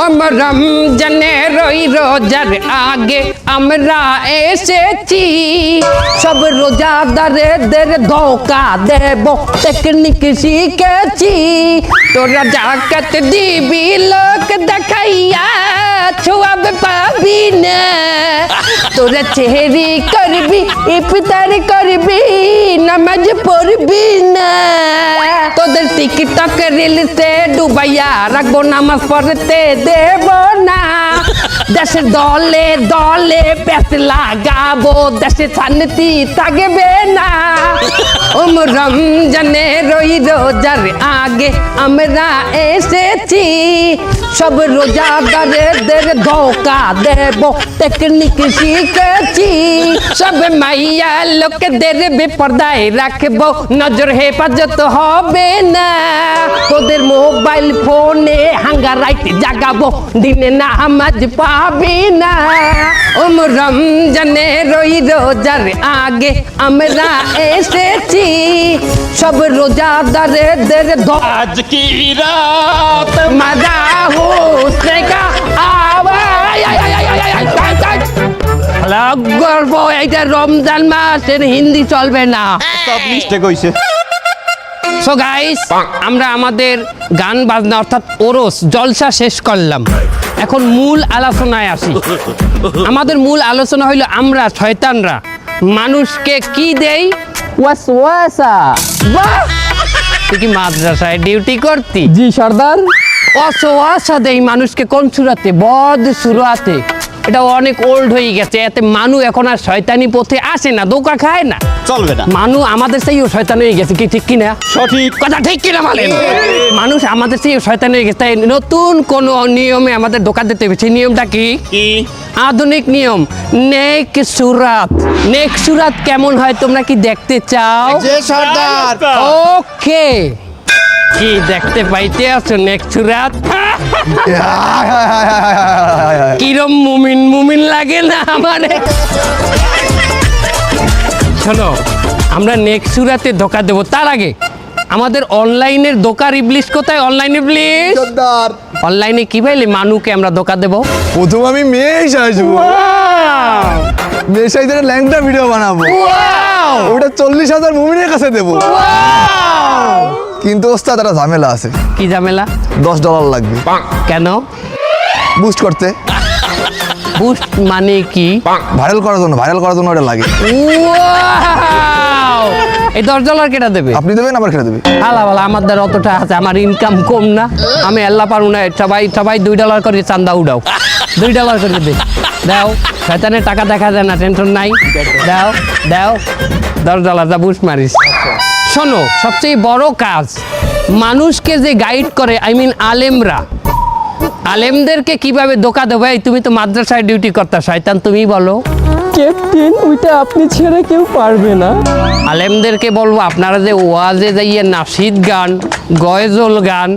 আমার রমজানের ওই রোজার আগে আমরা এসেছি সব রোজাদারেদের ধোকা দেব টেকনিক শিখেছি তোরা জাকাত দিবি লোক দেখাইয়া ছোয়াবে পাবি না তোরা চেহারি করবি ইফতার করবি নামাজ পড়বি না তোদের টিকটক রিলসে ডুবাইয়া রাখব নামাজ পড়তে দেব না। দেশের দলে দলে পেস লাগাবো। দেশে শান্তি থাকবে না। ওম রমজানের ওই রোজার আগে আমরা এসেছি। সব রোজাদারেদের ধোকা দেব। টেকনিক শিখেছি সব মাইয়া লোকেদের বিপর্দায় রাখব। নজর হেফাজত হবে না। তোদের মোবাইল ফোনে হাঙ্গা রাইট জাগাবো। দিনে না আমাজ পাবি না। ওম রমজানে রই রোজার আগে আমরা এসেছি। সব রোজাদারেদের আজ কি রাত? মাদা হো এইটা রমজান মাস এর হিন্দি চলবে না সব মিস্টেক হইছে সো গাইস আমরা আমাদের গান বাজনা অর্থাৎ ওরস জলসা শেষ করলাম। এখন মূল আলোচনায় আসি। আমাদের মূল আলোচনা হইল আমরা শয়তানরা। মানুষকে কি দেই? ওয়াসওয়াসা। বাহ! তুই কি মাদ্রাসায় ডিউটি করতি? জি সর্দার। অসোয়াশা দেই মানুষকে কোন সুরাতে বদ সুরাতে। এটা অনেক ওল্ড হয়ে গেছে এতে মানু এখন আর শয়তানি পথে আসে না দোকা খায় না। চলবে না। মানু আমাদের সেই শয়তান হয়ে গেছে কি ঠিক কিনা? সঠিক। কথা ঠিক কিনা বলেন মানুষ আমাদের সেই শয়তান হয়ে গেছে তাই নতুন কোন নিয়মে আমাদের দোকান দিতে হবে। সেই নিয়মটা কি? কি? আধুনিক নিয়ম নেক সুরাত। নেক সুরাত কেমন হয় তোমরা কি দেখতে চাও? ওকে। কি দেখতে পাইতে আছো নেক সুরাত কিরম মুমিন মুমিন লাগে না আমার? শোনো আমরা নেক্সট সুরাতে ধোকা দেবো তার আগে আমাদের অনলাইনের দোকান রিপ্লিস কোথায়? অনলাইন সর্দার অনলাইনে কি পাইলে মানুকে আমরা ধোকা দেবো? প্রথম আমি মেয়ে আসব মেয়ে সাইজের ল্যাংটা ভিডিও বানাবো। ওটা চল্লিশ হাজার মুমিনের কাছে দেবো। কিন্তু ওস্তাদ একটা ঝামেলা আছে। কি ঝামেলা? দশ ডলার লাগবে। কেন? বুস্ট করতে। বুস্ট মানে কি? ভাইরাল করার জন্য ভাইরাল করার জন্য ওটা লাগে। এই দশ ডলার কেটা দেবে? আপনি দেবেন আবার খেলে দেবে। আলা বালা আমার দ্বারা অতটা আছে আমার ইনকাম কম না। আমি আল্লাহ পারু না সবাই সবাই দুই ডলার করে চান্দা উড়াও। দুই ডলার করে দে দাও শয়তানের টাকা দেখা যায় না টেনশন নাই। দাও দাও। দশ ডলার দা বুস মারিস। শোনো, সবচেয়ে বড় কাজ, মানুষকে যে গাইড করে আই মিন আলেমরা, আলেমদেরকে কীভাবে দোকা দেবে? তুমি তো মাদ্রাসায় ডিউটি করতা, শয়তান তুমি বলো। ক্যাপ্টেন ওইটা আপনি ছেড়ে কেউ পারবে না। আলেমদেরকে বলব আপনারা যে ওয়াজে যাইয়ে নাসিদ গান গজল গান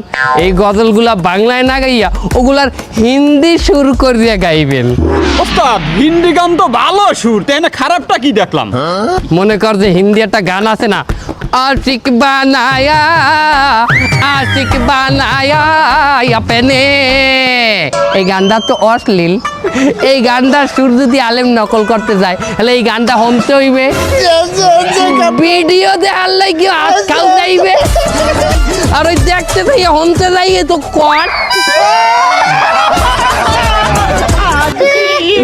এই গজলগুলা বাংলায় না গাইয়া ওগুলার হিন্দি সুর করিয়া গাইবেন। ওস্তাদ হিন্দি গান তো ভালো সুর তাই না খারাপটা কি দেখলাম? মনে কর যে হিন্দি একটা গান আছে না? আশিক বানায়া আশিক বানায়া আপনে। এই গানটা তো অশ্লীল। এই গানটার সুর যদি আলেম নকল করতে যায়। তাহলে এই গানটা হমতে হইবে। ভিডিও দেখার লাগি হাত খাও যাইবে। আর ওই দেখতে থেকে হমতে যাইয়ে তো কট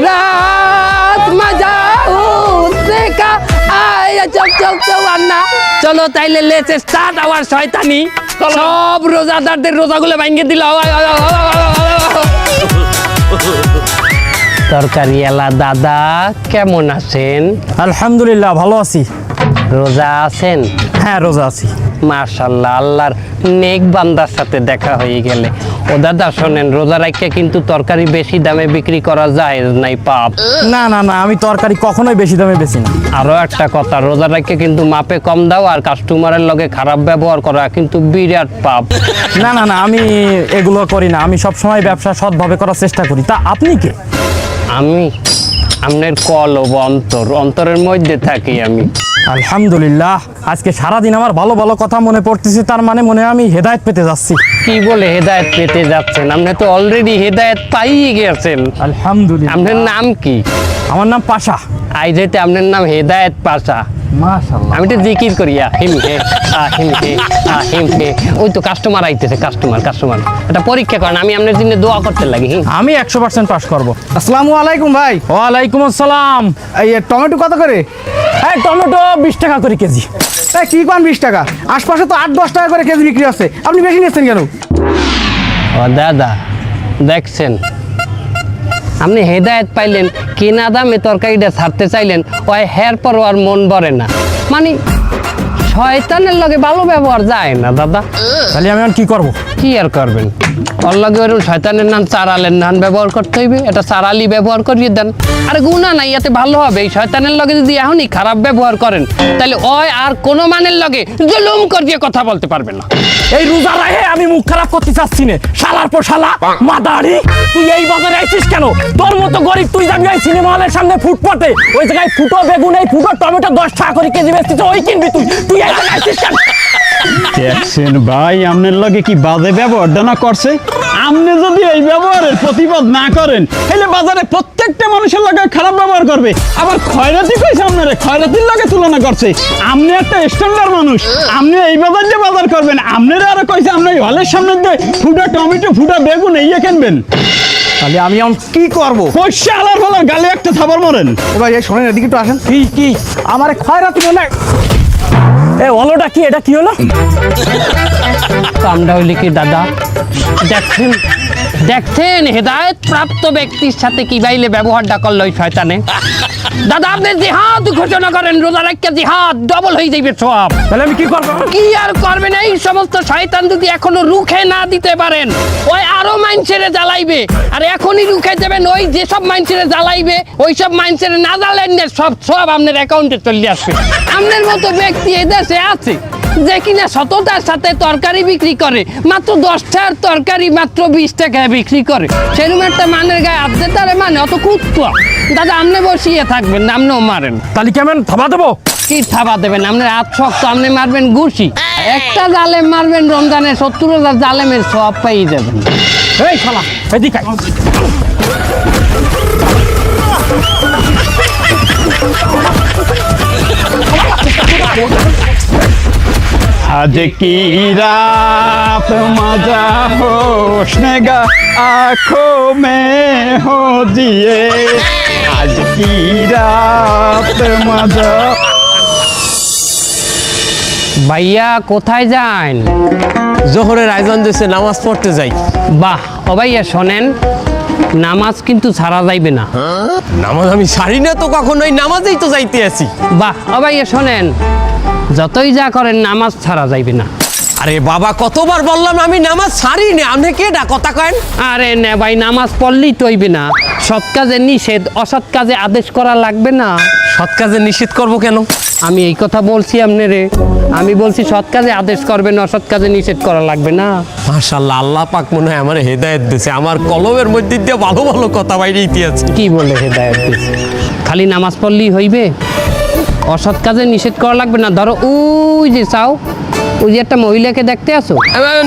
রাত মজা কা আয় চক চক চওয়ান্না চলো তাইলে লেসে স্টার্ট আওয়ার শয়তানি। সব রোজাদারদের রোজাগুলো ভাঙ্গে দিল। তরকারি এলা দাদা কেমন আছেন? আলহামদুলিল্লাহ ভালো আছি। রোজা আছেন? হ্যাঁ রোজা আছি। মার্শাল্লাহ আল্লাহর নেক বান্দার সাথে দেখা হয়ে গেলে। ও দাদা শোনেন রোজা রাখতে কিন্তু তরকারি বেশি দামে বিক্রি করা যায় নাই পাপ। না না না আমি তরকারি কখনোই বেশি দামে বেশি না। আরও একটা কথা রোজা রাখতে কিন্তু মাপে কম দাও আর কাস্টমারের লগে খারাপ ব্যবহার করা কিন্তু বিরাট পাপ। না না না আমি এগুলো করি না। আমি সব সময় ব্যবসা সৎভাবে করার চেষ্টা করি। তা আপনি কে? আমি আপনার কল কলব অন্তর অন্তরের মধ্যে থাকি আমি। আলহামদুলিল্লাহ আজকে সারাদিন আমার ভালো ভালো কথা মনে পড়তেছে তার মানে মনে হয় আমি হেদায়েত পেতে যাচ্ছি। কি বলে হেদায়েত পেতে যাচ্ছেন? আপনি তো অলরেডি হেদায়েত পাইয়ে গেছেন। আলহামদুলিল্লাহ। আপনার নাম কি? আমার নাম পাশা। আই যেতে আপনার নাম হেদায়েত পাশা। আমি তো জিকির করি আহিম হে আহিম হে আহিম হে। ওই তো কাস্টমার আইতেছে কাস্টমার কাস্টমার এটা পরীক্ষা করেন আমি আপনার জন্য দোয়া করতে লাগি আমি একশো পার্সেন্ট পাস করব। আসসালামু আলাইকুম ভাই। ওয়ালাইকুম আসসালাম। এই টমেটো কত করে? হ্যাঁ টমেটো বিশ টাকা করে কেজি। এই কি পান বিশ টাকা? আশপাশে তো আট দশ টাকা করে কেজি বিক্রি আছে। আপনি বেশি নিচ্ছেন কেন? ও দাদা দেখছেন? আপনি হেদায়ত পাইলেন কেনা দামে তরকারিটা ছাড়তে চাইলেন ওই হের পর আর মন ভরে না। মানে শয়তানের লগে ভালো ব্যবহার যায় না দাদা। তাহলে আমি কি করব? কি আর করবেন? ওরকম শয়তানের নাম চারালের নাম ব্যবহার করতে হইবে। এটা চারালি ব্যবহার করিয়ে দেন। আরে গুণা নাই এতে ভালো হবে। এই শয়তানের লগে যদি এখনই খারাপ ব্যবহার করেন তাহলে ওই আর কোনো মানের লগে জুলুম করিয়ে কথা বলতে পারবে না। এই রোজা রাহে আমি মুখ খারাপ করতে চাচ্ছি না। শালার পর শালা মাদারি তুই এই বাজারে আইছিস কেন? তোর মতো গরিব তুই যাবি ওই সিনেমা হলের সামনে ফুটপাতে ওই জায়গায় ফুটো বেগুন এই ফুটো টমেটো দশ টাকা করে কেজি বেচতিস ওই কিনবি তুই। তুই এই জায়গায় আইছিস কেন? দেখছেন ভাই আপনার লগে কি বাজে ব্যবহারটা না করছে? আপনি যদি এই ব্যবহারের প্রতিবাদ না করেন তাহলে বাজারে প্রত্যেকটা মানুষের লগে খারাপ ব্যবহার করবে। আবার খয়রাতি কইছে আপনারে খয়রাতির লগে তুলনা করছে। আপনি একটা স্ট্যান্ডার্ড মানুষ আপনি এই বাজার দিয়ে বাজার করবেন। আপনারা আরও কইছে আপনি হলের সামনে দিয়ে ফুটা টমেটো ফুটা বেগুন এই কিনবেন। তাহলে আমি এখন কি করব? পয়সা আলার ফলার গালে একটা থাবার মরেন। ভাই এই শোনেন এদিকে একটু আসেন। কি কি? আমার খয়রাতি মনে এ কি? এটা কি হলো? কামটা হইলে কি দাদা? দেখছেন দেখছেন হেদায়েত প্রাপ্ত ব্যক্তির সাথে কি বাইলে ব্যবহারটা করল ওই শয়তানে? দাদা আপনি জিহাদ ঘোষণা করেন রোজা রাখতে জিহাদ ডবল হয়ে যাইবে সব। তাহলে আমি কি করব? কি আর করবেন? এই সমস্ত শয়তান যদি এখনও রুখে না দিতে পারেন ওই আরও মাইনছেরে জ্বালাইবে। আর এখনই রুখে দেবেন ওই যেসব মাইনছেরে জ্বালাইবে ওই সব মাইনছেরে না জ্বালেন না সব সব আপনার অ্যাকাউন্টে চলে আসবে। আপনার মতো ব্যক্তি এই দেশে আছে। যে কিনা সততার সাথে তরকারি বিক্রি করে মাত্র দশটার তরকারি মাত্র বিশ টাকায় বিক্রি করে। সেরকম একটা মানের গায়ে আদতে তারে মানে অত কুত্তা দাদা আপনি বসিয়ে থাকবেন না আপনিও মারেন। তাহলে কেমন? থাবা দেবো? কি থাবা দেবেন? আপনার হাত শক্ত আপনি মারবেন ঘুষি। একটা জালেম মারবেন রমজানের সত্তর হাজার জালেমের সব পাই যাবেন। এই শালা এদিকে আয়। আজ কি রাত? মজা হোসনেগা আঁখো মে হো দিয়ে আজ কি রাত? মজা ভাইয়া কোথায় যান? জোহরের আয়োজন দিয়েছে নামাজ পড়তে যাই। বাহ ও ভাইয়া শোনেন নামাজ কিন্তু ছাড়া যাইবে না। নামাজ আমি ছাড়ি না তো কখনোই নামাজেই তো যাইতে আছি বাহ ও ভাইয়া শোনেন যতই যা করেন নামাজ ছাড়া যাইবে না। আরে বাবা কতবার বললাম আমি নামাজ সারি না আপনি কে ডা কথা কয়েন। আরে না ভাই নামাজ পড়লেই তো হইবে না। সৎ কাজে নিষেধ অসৎ কাজে আদেশ করা লাগবে না। সৎ কাজে নিষেধ করব কেন? আমি এই কথা বলছি আপনি রে। আমি বলছি সৎ কাজে আদেশ করবেন অসৎ কাজে নিষেধ করা লাগবে না। মাশাল্লাহ আল্লাহ পাক মনে হয় আমার হেদায়েত দিয়েছে আমার কলমের মধ্যে দিয়ে ভালো ভালো কথা বাইরে ইতিহাস। কি বলে হেদায়ত দিছে? খালি নামাজ পড়লেই হইবে? অসৎ কাজে নিষেধ করা লাগবে না। ধরো ওই যে চাও ওই যে একটা মহিলাকে দেখতে আসো।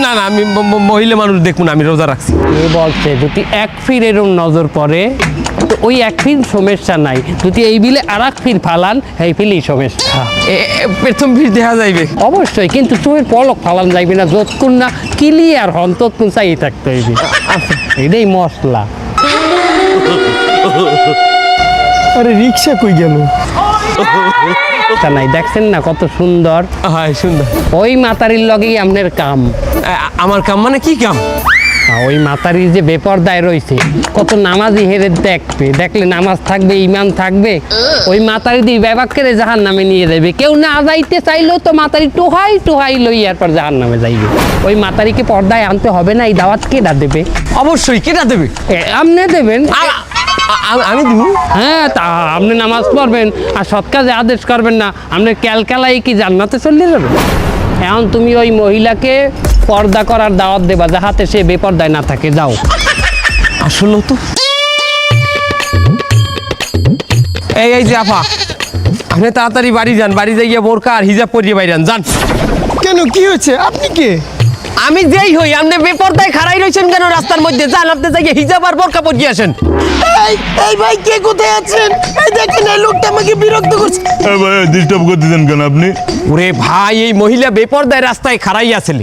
না না আমি মহিলা মানুষ দেখুন আমি রোজা রাখছি। এ বলছে যদি এক ফির এরম নজর পড়ে তো ওই এক ফির সমস্যা নাই। যদি এই বিলে আর এক ফির ফালান এই ফিলই সমস্যা। প্রথম ভিড় দেখা যাইবে। অবশ্যই কিন্তু চোখের পলক ফালান যাইবে না যতক্ষণ না ক্লিয়ার হন ততক্ষণ চাই থাকতে হইবে। এটাই মশলা। আরে রিক্সা কই গেল? তা নাই দেখছেন না কত সুন্দর? হ্যাঁ সুন্দর। ওই মাতারির লগেই আপনার কাম। আমার কাম মানে কি কাম? ওই মাতারির যে বেপরদায় রয়েছে কত নামাজি হেরে দেখবে। দেখলে নামাজ থাকবে ইমান থাকবে ওই মাতারি দিয়ে ব্যবাক করে জাহান নামে নিয়ে যাবে। কেউ না যাইতে চাইলেও তো মাতারি টোহাই টোহাই লই এরপর জাহান নামে যাইবে। ওই মাতারিকে পর্দায় আনতে হবে না এই দাওয়াত কেডা দেবে? অবশ্যই কেটা দেবে? আপনি দেবেন। আমি দিব? হ্যাঁ তা আপনি নামাজ পড়বেন আর সৎ কাজে আদেশ করবেন না আপনি ক্যালকালাই কি জান্নাতে চলে যাবে এখন তুমি ওই মহিলাকে পর্দা করার দাওয়াত দেবা যাহাতে সে বেপর্দায় না থাকে যাও। আসলে তো। এই এই যে আফা আপনি তাড়াতাড়ি বাড়ি যান বাড়ি যাইয়া বোরকা আর হিজাব পরিয়ে বাইরান যান। কেন কি হয়েছে? আপনি কে? আমি যেই হই আপনি বেপরদায় খাড়াই রয়েছেন কেন রাস্তার মধ্যে? যান আপনি যাইয়া হিজাব আর বোরকা পরিয়ে আসেন। এই এই ভাই কে কোথায় আছেন? এই দেখেন এই লোকটা আমাকে বিরক্ত করছে। ভাই ডিস্টার্ব করতেছেন কেন আপনি? ওরে ভাই এই মহিলা বেপরদায় রাস্তায় খাড়াই আছিল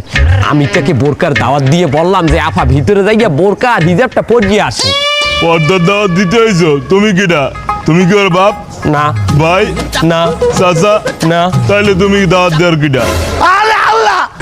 আমি তাকে বোরকার দাওয়াত দিয়ে বললাম যে আফা ভিতরে যাইয়া বোরকা আর হিজাবটা পরিয়ে আসে। পর্দার দাওয়াত দিতে হয়েছো তুমি কিটা? তুমি কি ওর বাপ? না। ভাই? না। চাচা? না। তাইলে তুমি দাওয়াত দেওয়ার কিটা?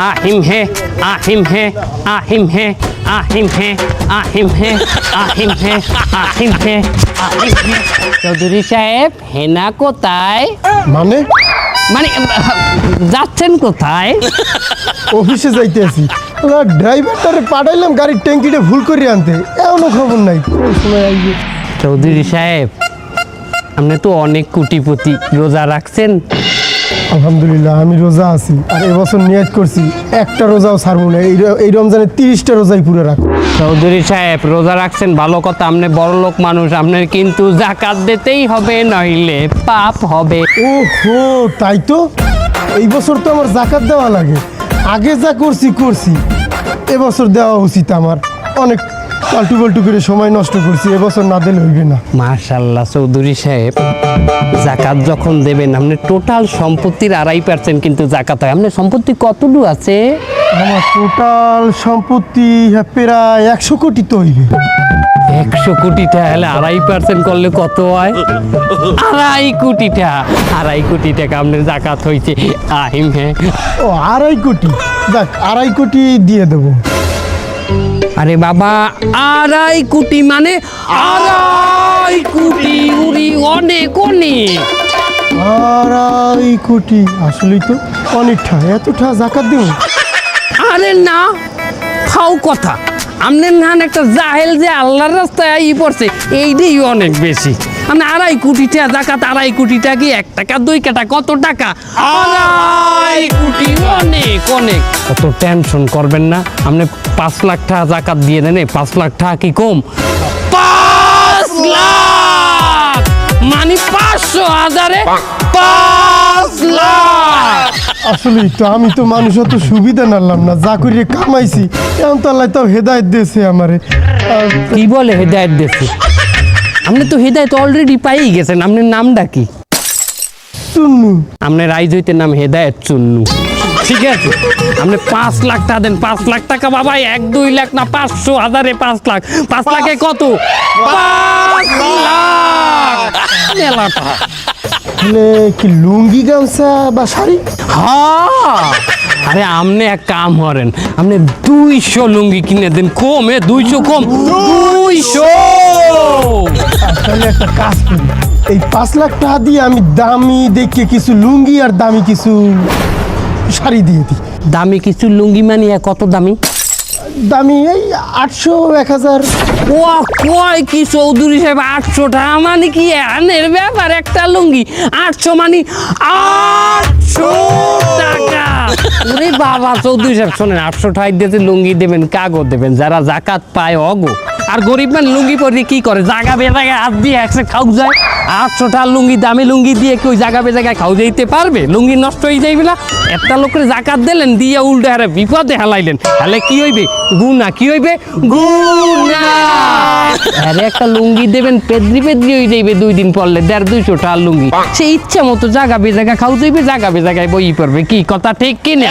আহিম হে আহিম হে আহিম হে আহিম হে আহিম হে আহিম হে আহিম হে আহিম হে। চৌধুরী সাহেব হেনা কোথায়? মানে? মানে যাচ্ছেন কোথায়? অফিসে যাইতে আছি। ড্রাইভারটারে পাঠাইলাম গাড়ির ট্যাঙ্কিটা ভুল করে আনতে। এমনও খবর নাই। চৌধুরী সাহেব আপনি তো অনেক কুটিপতি। রোজা রাখছেন। আলহামদুলিল্লাহ আমি রোজা আছি আর এবছর নিয়াত করছি একটা রোজাও ছাড়বো না। এই রমজানে তিরিশটা রোজাই পুরো রাখব চৌধুরী সাহেব রোজা রাখছেন ভালো কথা আপনি বড় লোক মানুষ আপনার কিন্তু জাকাত দিতেই হবে নইলে পাপ হবে। ওহো তাই তো? এই বছর তো আমার জাকাত দেওয়া লাগে। আগে যা করছি করছি। এবছর দেওয়া উচিত আমার। অনেক পাল্টু পাল্টু করে সময় নষ্ট করছি এবছর না দিলে হইবে না। মাশাল্লাহ চৌধুরী সাহেব জাকাত যখন দেবেন আপনি টোটাল সম্পত্তির আড়াই পার্সেন্ট কিন্তু জাকাত হয়। আপনার সম্পত্তি কতটুকু আছে? আমার টোটাল সম্পত্তি প্রায় একশো কোটি তো হইবে। একশো কোটি টাকা হলে আড়াই পার্সেন্ট করলে কত হয়? আড়াই কোটি টাকা আড়াই কোটি টাকা আপনার জাকাত হয়েছে আহিম হ্যাঁ ও আড়াই কোটি। যাক আড়াই কোটি দিয়ে দেবো। আরে বাবা আড়াই কোটি মানে আড়াই কোটি উড়ি অনেক অনেক। আড়াই কোটি আসলেই তো অনেকটা এতটা জাকাত দিব আরে না খাও কথা। আমনের না একটা জাহেল যে আল্লাহর রাস্তায় ই পড়ছে এই দিয়ে অনেক বেশি। আমি আড়াই কোটি টাকা জাকাত আড়াই কোটি টাকা কি এক টাকা দুই কাটা কত টাকা? আড়াই কোটি অনেক অনেক। কত টেনশন করবেন না। আপনি পাঁচ লাখ টাকা জাকাত দিয়ে দেন পাঁচ লাখ টাকা কি কম? পাঁচ লাখ। মানে পাঁচশো হাজারে পাঁচ লাখ। আসলেই তো আমি তো মানুষ অত সুবিধা নালাম না। যা করিয়ে কামাইছি। এখন তো আল্লাহ তাও হেদায়ত দিয়েছে আমারে। কি বলে হেদায়ত দিয়েছে? আপনি তো হেদায়ত অলরেডি পাইয়ে গেছেন। আপনার নামটা কি? চুন্নু। আপনার রাইজ হইতে নাম হেদায়ত চুন্নু। ঠিক আছে? আপনি পাঁচ লাখ টাকা দেন। পাঁচ লাখ টাকা বাবা এক দুই লাখ না পাঁচশো হাজারে পাঁচ লাখ। পাঁচ লাখে কত? পাঁচ লাখ। মানে কি লুঙ্গি গামছা বা শাড়ি? হ্যাঁ। আরে এক কাম করেন দুইশো লুঙ্গি কিনে দেন কমে দুইশো কম দুইশো। তাহলে একটা কাজ করি। এই পাঁচ লাখ টাকা দিয়ে আমি দামি দেখে কিছু লুঙ্গি আর দামি কিছু শাড়ি দিয়ে দিই। দামি কিছু লুঙ্গি মানিয়া কত দামি? দামি এই আটশো, এক হাজার। ও কয় কি চৌধুরী সাহেব আটশো টাকা মানে কি আনের ব্যাপার একটা লুঙ্গি? আটশো মানে আটশো টাকা। বাবা, চৌধুরী সাহেব, শোনেন, আটশো টাকা দিতে লুঙ্গি দেবেন, কাগজ দেবেন, যারা জাকাত পায়, অগো। আর গরিব মান লুঙ্গি পরে কি করে? জাগা বেজাগায় হাত দিয়ে একসে খাও যায়। আটশো টাকা লুঙ্গি দামি লুঙ্গি দিয়ে কেউ জাগা বেজাগায় খাও যাইতে পারবে? লুঙ্গি নষ্ট হয়ে যাইবে না। একটা লোকের জাকাত দিলেন দিয়ে উল্টে হারে বিপদে হেলাইলেন। তাহলে কি হইবে? গুনা কি হইবে? গুনা আরে একটা লুঙ্গি দেবেন পেদ্রি পেদ্রি হয়ে যাইবে দুই দিন পরলে দেড় দুইশো টাকার লুঙ্গি। সে ইচ্ছা মতো জাগা বে বেজাগা খাও যাইবে জাগা বে জায়গায় বই পড়বে। কি কথা ঠিক কি না?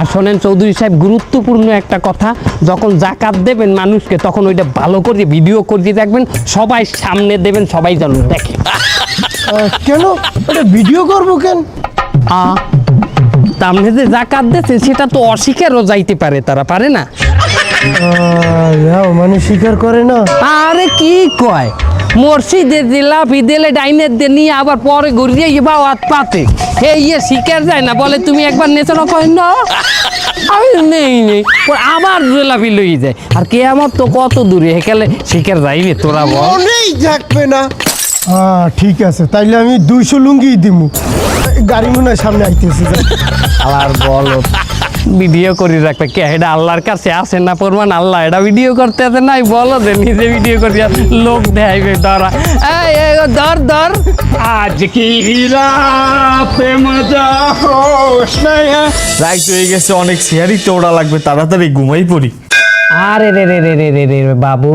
আর শোনেন চৌধুরী সাহেব গুরুত্বপূর্ণ একটা কথা যখন জাকাত দেবেন মানুষকে তখন ওইটা ভালো করে ভিডিও করে দেখবেন সবাই সামনে দেবেন সবাই যেন দেখে। কেন? ওটা ভিডিও করব কেন? সামনে যে জাকাত দিচ্ছে সেটা তো অস্বীকারও যাইতে পারে তারা পারে না? মানে স্বীকার করে না? আরে কি কয়? মসজিদের দিলা বিদেলে ডাইনের দিয়ে নিয়ে আবার পরে ঘুরিয়ে বাও হাত পাতে। হে ইয়ে শিকার যায় না বলে তুমি একবার নেচানো করেন না? আমি নেই নেই। পরে আবার জেলাপি লই যায়। আর কে আমার তো কত দূরে হেকালে শিকার যাইবে তোরা বল। মনেই থাকবে না। হ্যাঁ ঠিক আছে তাইলে আমি দুইশো লুঙ্গি দিমু। গাড়ি মনে সামনে আইতেছে। আর বলো। ভিডিও করি রাখবে। কে এটা আল্লাহর কাছে আছে না প্রমাণ? আল্লাহ এটা ভিডিও করতে আছে নাই? বলো যে নিজে ভিডিও করতে লোক দেখাইবে ধরা। ধর ধর। আজ কি হ্যাঁ? রাইট হয়ে? গেছে অনেক শেয়ারই চৌড়া লাগবে তাড়াতাড়ি ঘুমাই পড়ি। আরে রে রে রে রে রে রে বাবু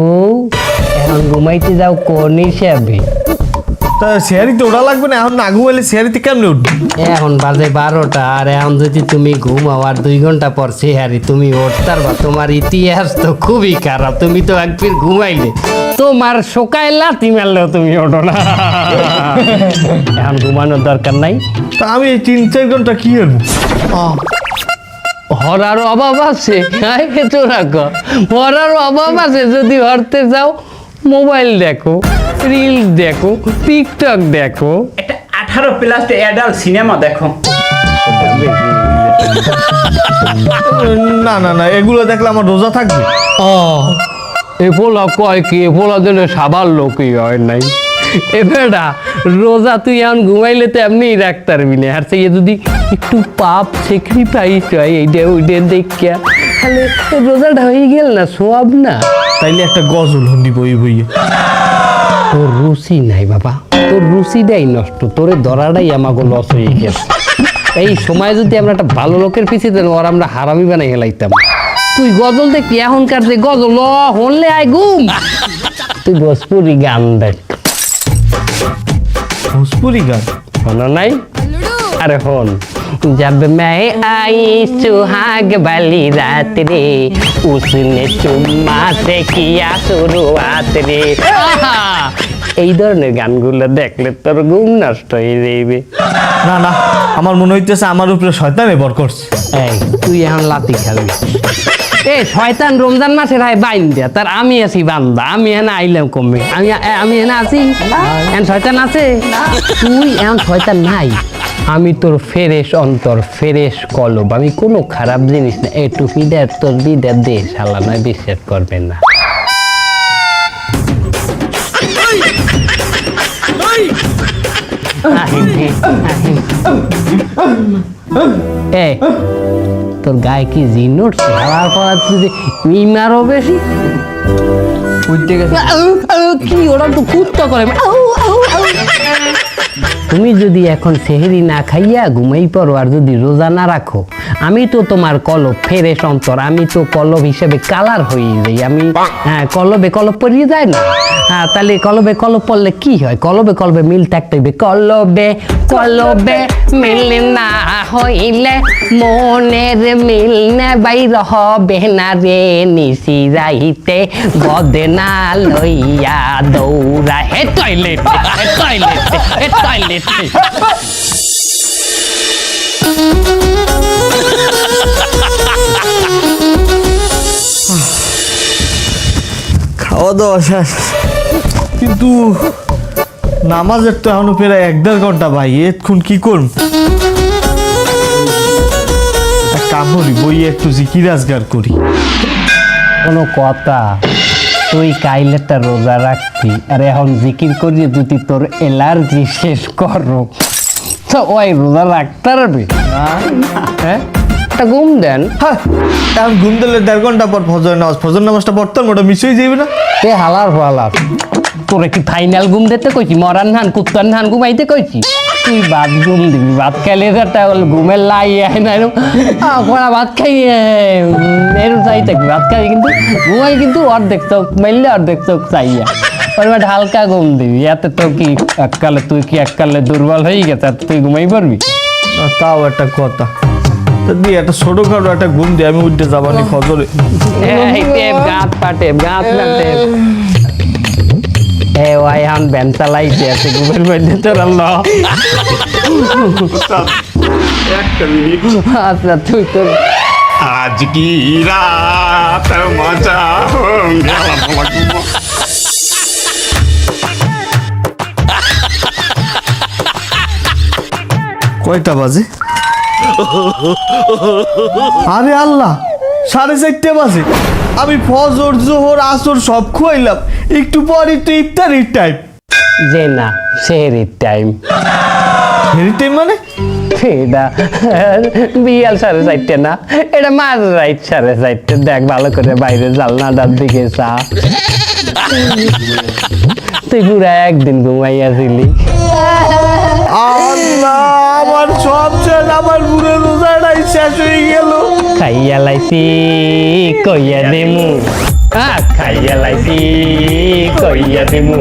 এখন ঘুমাইতে যাও কোন সে তা লাগবে না এখন না ঘুমাইলে শেয়ারিতে কেমনে উঠবে? এখন বাজে বারোটা আর এখন যদি তুমি ঘুমাও আর দুই ঘণ্টা পর তুমি উঠতার বা তোমার ইতিহাস তো খুবই খারাপ তুমি তো একদিন ঘুমাইলে। তোমার শোকায় লাথি মারলেও তুমি ওঠো না। এখন ঘুমানোর দরকার নাই। তা আমি এই তিন চার ঘণ্টা কি করব? হরার অভাব আছে। হ্যাঁ তোরা ক হরার অভাব আছে যদি হরতে যাও মোবাইল দেখো। রিল দেখো টিকটক দেখো। একটা আঠারো প্লাস অ্যাডাল্ট সিনেমা দেখো। না না না এগুলো দেখলে আমার রোজা থাকবে। ও। এ পোলা কয় কি এ পোলা যেন সাবার লোকই হয় নাই। এ রোজা তুই এখন ঘুমাইলে তো এমনি রাখতে পারবি না। আর সেই যদি একটু পাপ স্যাক্রিফাইস হয় এইটা ওইটা দেখিয়া। তাহলে রোজাটা হয়ে গেল না সোয়াব না। তাইলে একটা গজল হন্দি বই বইয়ে। তোর রুচি নাই বাবা। তোর রুচিটাই নষ্ট। তোরে ধরাটাই আমাকে লস হয়ে গেছে। এই সময় যদি আমরা একটা ভালো লোকের পিছিয়ে দেন ওর আমরা হারামি বানাই হেলাইতাম তুই গজল দেখি এখনকার যে গজল হনলে আয় গুম তুই ভোজপুরি গান দেখ। ভোজপুরি গান? শোনো নাই? আরে হন जब मैं आई सुहाग वाली रात रे उसने चुम्मा से किया शुरुआत रे আহা! এই ধরনের গানগুলো দেখলে তোর ঘুম নষ্ট হয়ে যাইবে না না আমার মনে হইতেছে আমার উপরে শয়তানে বর করছে এই তুই এখন লাতি খেলবি এ শয়তান রমজান মাসের হয় বাইন দিয়া তার আমি আছি বান্দা আমি এনে আইলাম কমে আমি এ- আমি এনে আছি এখন শয়তান আছে তুই এখন শয়তান নাই আমি তোর ফেরেশ অন্তর ফেরেশ কলব। আমি কোনো খারাপ জিনিস না। এ টুপিটা তোর বিদা দে শালা নয় বিশ্বাস করবে না। তোর গায়ে কি জিন উঠছে? হাওয়ার যদি মিমারও বেশি? আউ, আউ, কি ওরা তো কুত্তা করে। আউ, আউ, আউ। তুমি যদি এখন সেহেরি না খাইয়া ঘুমাই পড়ো আর যদি রোজা না রাখো আমি তো তোমার কলব ফেরে সন্তর আমি তো কলব হিসেবে কালার হয়ে যাই। আমি হ্যাঁ কলবে কলব পরিয়ে যায় না? হ্যাঁ তাহলে কলবে কলব পড়লে কি হয়? কলবে কলবে মিল থাকতে হবে কলবে কলবে মিল না হইলে মনের মিল না বাইর হবে না রে। নিশি রাইতে বদনা লইয়া দৌড়া। হে টয়লেট হে টয়লেট হে টয়লেট খাওয়া দাওয়া শেষ কিন্তু নামাজের তো এখনও প্রায় এক দেড় ঘণ্টা ভাই এক্ষুন কি করব? এক কাম করি বই একটু জিকির আজগার করি। কোনো কথা তুই কাইলেটা রোজা রাখবি আর এখন জিকির করি যদি তোর এলার্জি শেষ করো তো ওই রোজা রাখতে পারবি? হ্যাঁ? একটা ঘুম দেন। হ্যাঁ এখন ঘুম দিলে দেড় ঘণ্টা পর ফজর নামাজ ফজর নামাজটা পড়তাম ওটা মিস হয়ে যাবে না। এ হালার হালার তোরে কি ফাইনাল ঘুম দিতে কইছি? মরান ধান কুত্তান ধান ঘুমাইতে কইছি? তুই ভাত ঘুম দিবি ভাত খাইলে একটা ঘুমের লাই আয় না এরকম ভাত খাই এরকম চাই থাকবি ভাত খাই কিন্তু ঘুমাই কিন্তু অর্ধেক চোখ মারলে অর্ধেক চোখ চাইয়া। ওর হালকা ঘুম দিবি এতে তো কি এককালে তুই কি এককালে দুর্বল হয়ে গেছে তুই ঘুমাই পারবি? তাও একটা কথা। দিয়ে একটা ছোটখাটো একটা ঘুম দিয়ে আমি উঠতে যাবানি ফজরে। পাটে ওয়াই হান তুই আজ কি মজা কয়টা বাজে? আরে আল্লাহ সাড়ে চারটে বাজে। আমি ফজর জোহর আসর সব খুয়াইলাম। একটু পর একটু ইফতারির টাইম যে না সেহরির টাইম হেরি টাইম মানে? এটা বিয়াল সাড়ে চারটে না এটা মাঝ রাইট সাড়ে চারটে। দেখ ভালো করে বাইরে জালনাটার দিকে চা তুই পুরা একদিন ঘুমাইয়াছিলি। শেষ হয়ে গেল। খাইয়া লাইছি কইয়া দেমু। খাইয়া লাইছি কইয়া দেমু।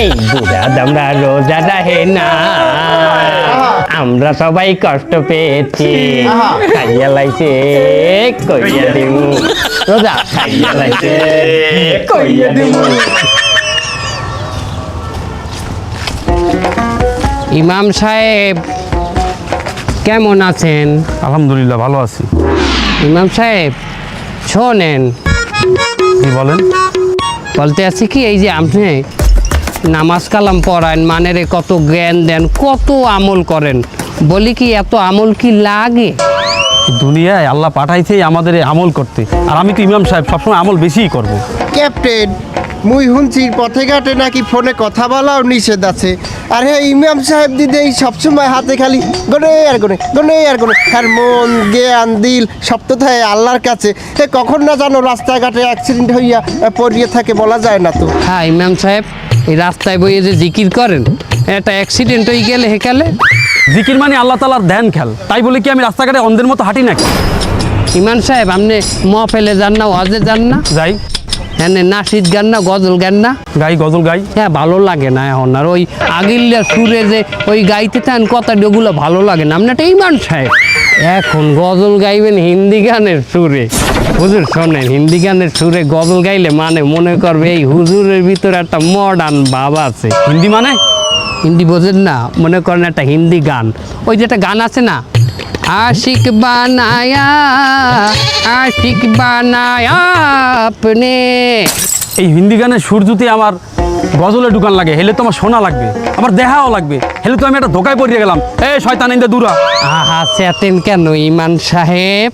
এই বুড়া দামরা রোজাটা হে না। আমরা সবাই কষ্ট পেয়েছি। খাইয়া লাইছে কইয়া দেমু। রোজা খাইয়া লাইছে কইয়া দেমু। ইমাম সাহেব কেমন আছেন? আলহামদুলিল্লাহ ভালো আছি। ইমাম সাহেব শোনেন। কি বলেন? বলতে আছি কি এই যে আপনি নামাজ কালাম পড়ান মানেরে কত জ্ঞান দেন কত আমল করেন। বলি কি এত আমল কি লাগে? দুনিয়ায় আল্লাহ পাঠাইছে আমাদের আমল করতে। আর আমি তো ইমাম সাহেব সবসময় আমল বেশিই করব। ক্যাপ্টেন মুই শুনছি পথে ঘাটে নাকি ফোনে কথা বলাও নিষেধ আছে। আর হ্যাঁ ইমাম সাহেব দিদি এই সবসময় হাতে খালি গনে আর গনে গনে আর গনে। আর মন জ্ঞান দিল সব তো থাকে আল্লাহর কাছে। এ কখন না জানো রাস্তাঘাটে অ্যাক্সিডেন্ট হইয়া পড়িয়ে থাকে বলা যায় না তো। হ্যাঁ ইমাম সাহেব এই রাস্তায় বইয়ে যে জিকির করেন একটা অ্যাক্সিডেন্ট হয়ে গেলে হেকালে জিকির মানে আল্লাহ তালার ধ্যান খেল। তাই বলে কি আমি রাস্তাঘাটে অন্ধের মতো হাঁটি নাকি? ইমান সাহেব আপনি ম ফেলে যান না ওয়াজে যান না? যাই। হ্যাঁ নাসিদ গান না গজল গান না? গাই গজল গাই। হ্যাঁ ভালো লাগে না এখন। আর ওই আগিল্লা সুরে যে ওই গাইতে থাকেন কথা ওগুলো ভালো লাগে না। আপনার ইমান সাহেব। এখন গজল গাইবেন হিন্দি গানের সুরে। হুজুর শোনেন হিন্দি গানের সুরে গজল গাইলে মানে মনে করবে এই হুজুরের ভিতরে একটা মডার্ন ভাব আছে। হিন্দি মানে? হিন্দি বোঝেন না মনে করেন একটা হিন্দি গান। ওই যে একটা গান আছে না? আশিক বানায়া আশিক বানায়া আপনে। এই হিন্দি গানের সুর যদি আমার গজলে ঢুকান লাগে হেলে তো আমার শোনা লাগবে আমার দেহাও লাগবে হেলে তো আমি একটা ধোকায় পড়িয়ে গেলাম। এ শয়তান ইন্দা দূরা। আহা চেতেন কেন ইমান সাহেব?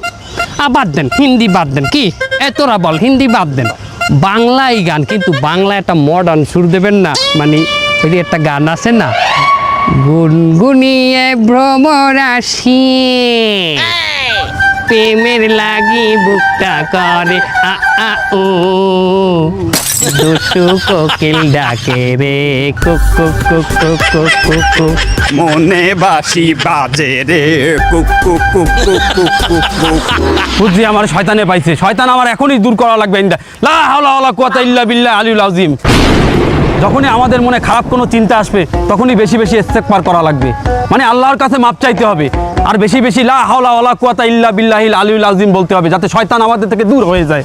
আ বাদ দেন হিন্দি বাদ দেন। কি? এ তোরা বল হিন্দি বাদ দেন। বাংলাই গান কিন্তু বাংলা একটা মডার্ন সুর দেবেন না? মানে ওই যে একটা গান আছে না গুনগুনিয়ে ভ্রমরাশি প্রেমের লাগি বুকটা করে আ আ ও দুষ্টু কোকিল ডাকে রে কুক কুক কুক কুক কুক কুক কুক মনে বাসি বাজে রে কুক কুক কুক কুক কুক কুক কুক বুঝছি আমার শয়তানে পাইছে শয়তান আমার এখনই দূর করা লাগবে ইন্দা লা হাওলা ওয়ালা কুওয়াতা ইল্লা বিল্লাহ আলিউল আযীম যখনই আমাদের মনে খারাপ কোনো চিন্তা আসবে, তখনই বেশি বেশি ইস্তেগফার করা লাগবে। মানে আল্লাহর কাছে মাপ চাইতে হবে। আর বেশি বেশি লা হাওলা ওলা কুয়াতা ইল্লা বিল্লাহিল আলিউল আজিম বলতে হবে, যাতে শয়তান আমাদের থেকে দূর হয়ে যায়।